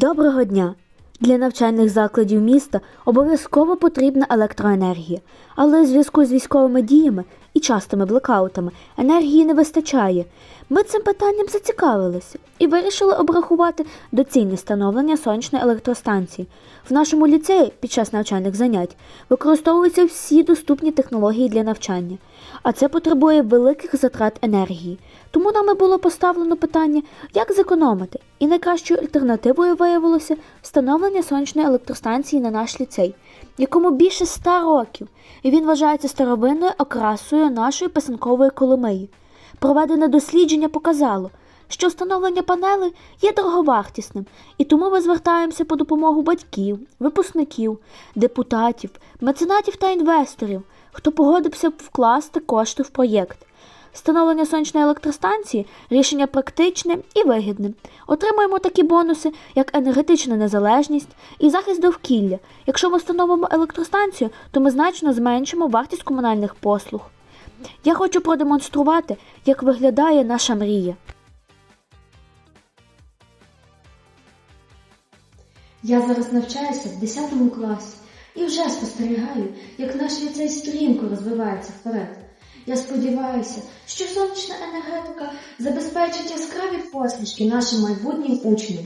Доброго дня! Для навчальних закладів міста обов'язково потрібна електроенергія, але у зв'язку з військовими діями і частими блекаутами енергії не вистачає. Ми цим питанням зацікавилися і вирішили обрахувати доцільність встановлення сонячної електростанції. В нашому ліцеї під час навчальних занять використовуються всі доступні технології для навчання, а це потребує великих затрат енергії. Тому нами було поставлено питання, як зекономити, і найкращою альтернативою виявилося встановлення сонячної електростанції на наш ліцей, якому більше ста років, і він вважається старовинною окрасою нашої писанкової Коломиї. Проведене дослідження показало, що встановлення панелей є дороговартісним, і тому ми звертаємося по допомогу батьків, випускників, депутатів, меценатів та інвесторів, хто погодився б вкласти кошти в проєкт. Встановлення сонячної електростанції рішення практичне і вигідне. Отримуємо такі бонуси, як енергетична незалежність і захист довкілля. Якщо ми встановимо електростанцію, то ми значно зменшимо вартість комунальних послуг. Я хочу продемонструвати, як виглядає наша мрія. Я зараз навчаюся в 10 класі і вже спостерігаю, як наш ліцей стрімко розвивається вперед. Я сподіваюся, що сонячна енергетика забезпечить яскраві посмішки нашим майбутнім учням.